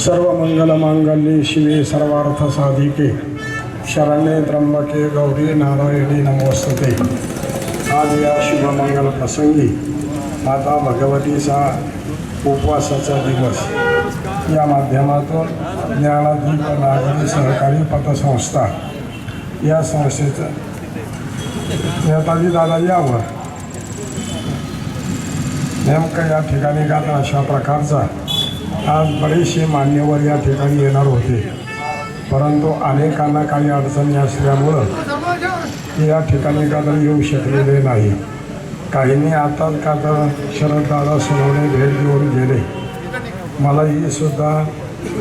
सर्व मंगलमांगल्ये शिवे सर्वार्थ साधिके. शरणे त्र्यंबके गौरी नारायणी नमोस्तते. आज या शुभमंगल प्रसंगी माता भगवतीचा उपवासाचा दिवस. या माध्यमातून ज्ञानदीप नागरी सहकारी पतसंस्था या संस्थेचं नेताजी दादा यावर नेमकं या ठिकाणी का अशा प्रकारचा आज बरेचसे मान्यवर या ठिकाणी येणार होते. परंतु अनेकांना काही अडचणी असल्यामुळं ते या ठिकाणी का तर येऊ शकलेले नाही. काहींनी आताच का तर शरददादा सोनवणे भेट देऊन गेले. मलाही सुद्धा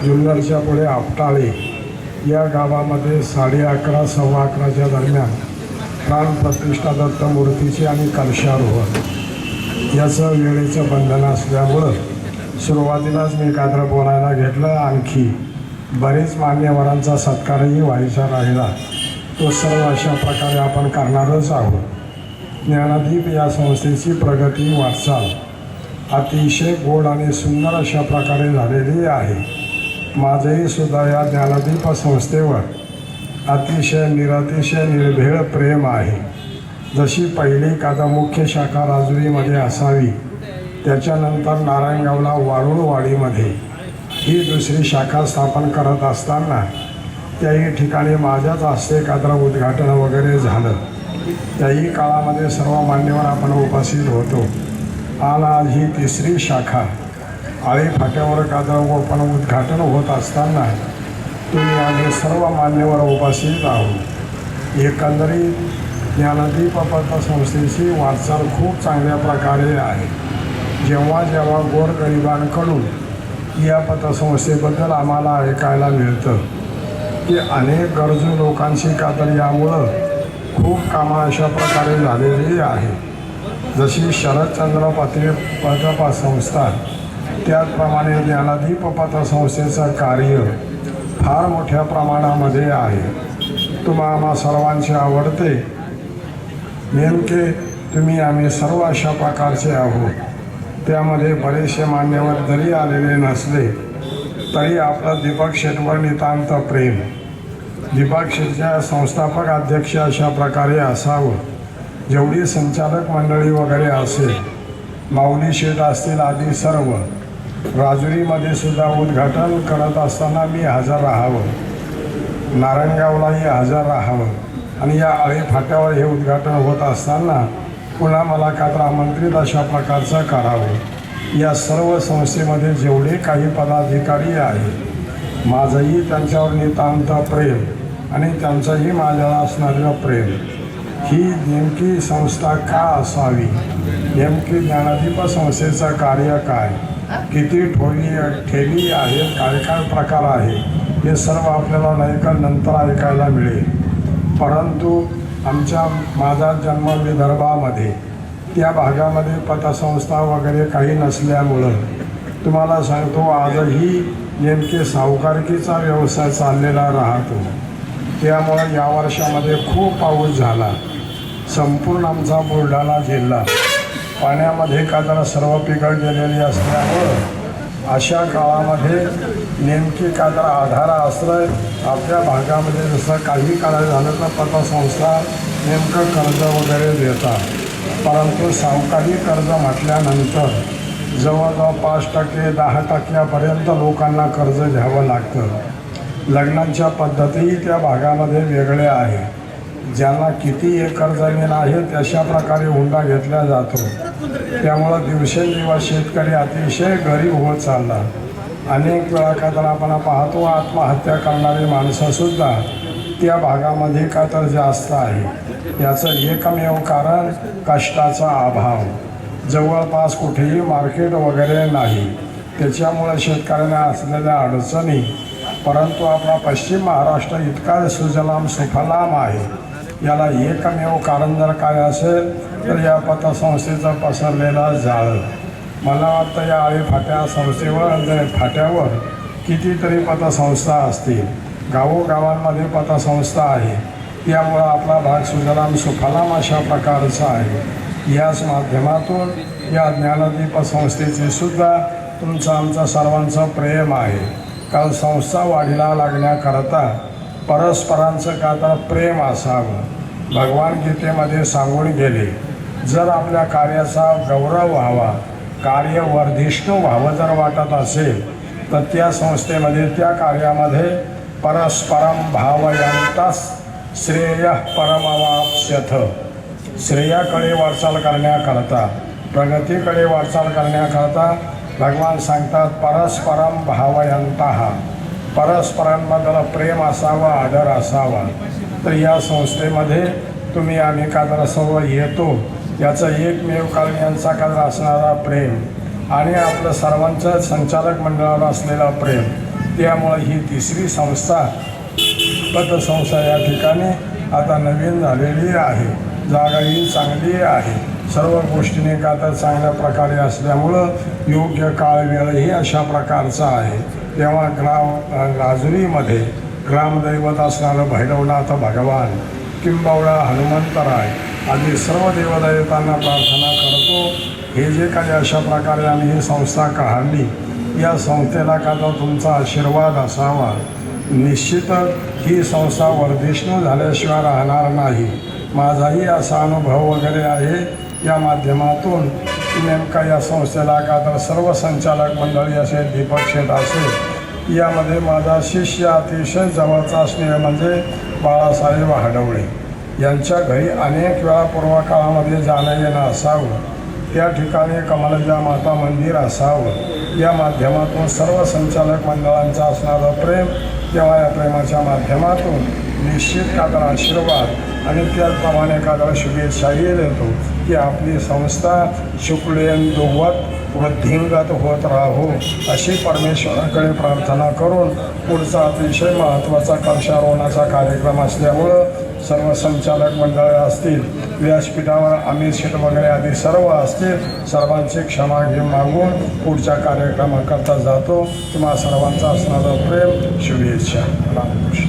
जुन्नरच्या पुढे आपटाळे या गावामध्ये साडे अकरा सव्वा अकराच्या दरम्यान प्राणप्रतिष्ठा दत्त मूर्तीचे आणि कलशारोहण. याचं वेळेचं बंधन असल्यामुळं सुरुवातीलाच मी कात्र बोलायला घेतलं आणखी. बरेच मान्यवरांचा सत्कारही व्हायचा राहिला. तो सर्व अशा प्रकारे आपण करणारच आहोत. ज्ञानदीप या संस्थेची प्रगती वाटचाल. अतिशय गोड आणि सुंदर अशा प्रकारे झालेली आहे. माझंही सुद्धा या ज्ञानदीप संस्थेवर अतिशय निरतिशय निर्भेळ प्रेम आहे. जशी पहिली कादा मुख्य शाखा राजुरीमध्ये असावी त्याच्यानंतर नारायणगावला वारुळवाडीमध्ये ही दुसरी शाखा स्थापन करत असताना त्याही ठिकाणी माझ्याच हस्ते कात्र उद्घाटन वगैरे झालं. त्याही काळामध्ये सर्व मान्यवर आपण उपस्थित होतो. आणि आज ही तिसरी शाखा. आळी फाट्यावर कात्र आपण उद्घाटन होत असताना तुम्ही आम्ही सर्व मान्यवर उपस्थित आहोत. एकंदरीत ज्ञानदीप संस्थेची वाटचाल खूप चांगल्या प्रकारे आहे. जेव्हा जेव्हा गोरगरिबांकडून या पतसंस्थेबद्दल आम्हाला ऐकायला मिळतं की अनेक गरजू लोकांची कातर यामुळं खूप कामं अशा प्रकारे झालेली आहे जशी शरदचंद्र पत्रे पतपा संस्था त्याचप्रमाणे ज्ञानदीप पतसंस्थेचं कार्य फार मोठ्या प्रमाणामध्ये आहे. तुम्हा आम्हा सर्वांचे आवडते. नेमके तुम्ही आम्ही सर्व अशा प्रकारचे आहोत. त्यामध्ये बरेचसे मान्यवर जरी आलेले नसले तरी आपलं दीपक शेटवर नितांत प्रेम. दीपक शेटच्या संस्थापक अध्यक्ष अशा प्रकारे असावं. जेवढी संचालक मंडळी वगैरे असेल माऊली शेट असतील आदी सर्व राजुरीमध्ये सुद्धा उद्घाटन करत असताना मी हजर राहावं. नारायणगावलाही हजर राहावं. आणि या अळी फाट्यावर हे उद्घाटन होत असताना पुन्हा मला आमंत्रित अशा प्रकारचं करावं. या सर्व संस्थेमध्ये जेवढे काही पदाधिकारी आहेत माझंही त्यांच्यावर नितांत प्रेम आणि त्यांचंही माझ्यावर असणारं प्रेम. ही नेमकी संस्था का असावी? नेमकी ज्ञानदीप संस्थेचं कार्य काय? किती ठोली ठेली आहेत काय काय प्रकार आहे? हे सर्व आपल्याला नाही नंतर ऐकायला मिळेल. परंतु आमच्या माझा जन्म विदर्भामध्ये. त्या भागामध्ये पतसंस्था वगैरे काही नसल्यामुळं तुम्हाला सांगतो आजही नेमके सावकारकीचा व्यवसाय चाललेला राहतो. त्यामुळं या वर्षामध्ये खूप पाऊस झाला. संपूर्ण आमचा बुलढाणा जिल्हा पाण्यामध्ये का जरा सर्व पिकं गेलेली असल्यामुळं अशा काळामध्ये नेमकी का जरा आधार आश्रय आपल्या भागामध्ये जसं काही काळात झालं तर पतसंस्था नेमकं कर्ज वगैरे देतात. परंतु सावकारी कर्ज म्हटल्यानंतर जवळजवळ पाच टक्के दहा टक्क्यापर्यंत लोकांना कर्ज घ्यावं लागतं. लग्नांच्या पद्धतीही त्या भागामध्ये वेगळ्या आहे ज्यांना किती एकर जमीन आहे तशा प्रकारे हुंडा घेतला जातो. त्यामुळं दिवसेंदिवस शेतकरी अतिशय गरीब होत चालला. अनेक वेळा का तर आपण पाहतो आत्महत्या करणारी माणसंसुद्धा त्या भागामध्ये का तर जास्त आहे. याचं एकमेव कारण कष्टाचा अभाव. जवळपास कुठेही मार्केट वगैरे नाही. त्याच्यामुळे शेतकऱ्यांना असलेल्या अडचणी परंतु आपला पश्चिम महाराष्ट्र इतका सुजलाम सुफलाम आहे. याला एकमेव कारण जर काय असेल तर या पतसंस्थेचं पसरलेला जाळं. मला वाटतं या आळी फाट्या संस्थेवर फाट्यावर कितीतरी पतसंस्था असतील. गावोगावांमध्ये पतसंस्था आहे. त्यामुळं आपला भाग सुजलाम सुफलाम अशा प्रकारचा आहे. याच माध्यमातून या ज्ञानदीप संस्थेची सुद्धा तुमचा आमचा सर्वांचं प्रेम आहे. कारण संस्था वाढीला लागण्याकरता परस्परांचं का तर प्रेम असावं? भगवान गीतेमध्ये सांगून गेले जर आपल्या कार्याचा गौरव व्हावा कार्य वर्धिष्णू व्हावं जर वाटत असेल तर त्या संस्थेमध्ये त्या कार्यामध्ये परस्परम भावयंतास श्रेय परमवाप्स्यथ. श्रेयाकडे वाटचाल करण्याकरता प्रगतीकडे वाटचाल करण्याकरता भगवान सांगतात परस्परम हा परस्परांबद्दल प्रेम असावा आदर असावा. तर या संस्थेमध्ये तुम्ही आम्ही का सर्व येतो? याचं एकमेव कारण यांचा कादर असणारा प्रेम. आणि आपलं सर्वांचं संचालक मंडळावर असलेला प्रेम. त्यामुळे ही तिसरी संस्था पतसंस्था या ठिकाणी आता नवीन झालेली आहे. जागाही चांगली आहे. सर्व गोष्टीने कादर चांगल्या प्रकारे असल्यामुळं योग्य काळ वेळही अशा प्रकारचा आहे. तेव्हा ग्राम राजुरीमध्ये ग्रामदैवत असणारं भैरवनाथ भगवान किंबवळा हनुमंतराय आदी सर्व देवदैवतांना प्रार्थना करतो. हे जे काही अशा प्रकारे आम्ही ही संस्था काढली या संस्थेला का तुमचा आशीर्वाद असावा. निश्चितच ही संस्था वर्धिष्णू झाल्याशिवाय राहणार नाही. माझाही असा अनुभव वगैरे आहे. या माध्यमातून नेमका या संस्थेला का तर सर्व संचालक मंडळी असेल दीपक शेठ असेल यामध्ये माझा शिष्य अतिशय जवळचा असणे म्हणजे बाळासाहेब हडवळे. यांच्या घरी अनेक वेळा पूर्वकाळामध्ये जाणं येणं असावं. त्या ठिकाणी कमलजा माता मंदिर असावं. या माध्यमातून सर्व संचालक मंडळांचं असणारं प्रेम तेव्हा या प्रेमाच्या माध्यमातून निश्चित कादर आशीर्वाद आणि त्याचप्रमाणे कादर शुभेच्छाही देतो. की आपली संस्था शुक्लेन दुवत वृद्धिंगत होत राहो अशी परमेश्वराकडे प्रार्थना करून पुढचा अतिशय महत्त्वाचा कक्षारोहणाचा कार्यक्रम असल्यामुळं सर्व संचालक मंडळ असतील व्यासपीठावर अमित शेठ वगैरे आदी सर्व असतील सर्वांची क्षमा घेऊन मागून पुढच्या कार्यक्रमाकरता जातो. तुम्हा सर्वांचा असणारं प्रेम शुभेच्छा. रामकृष्ण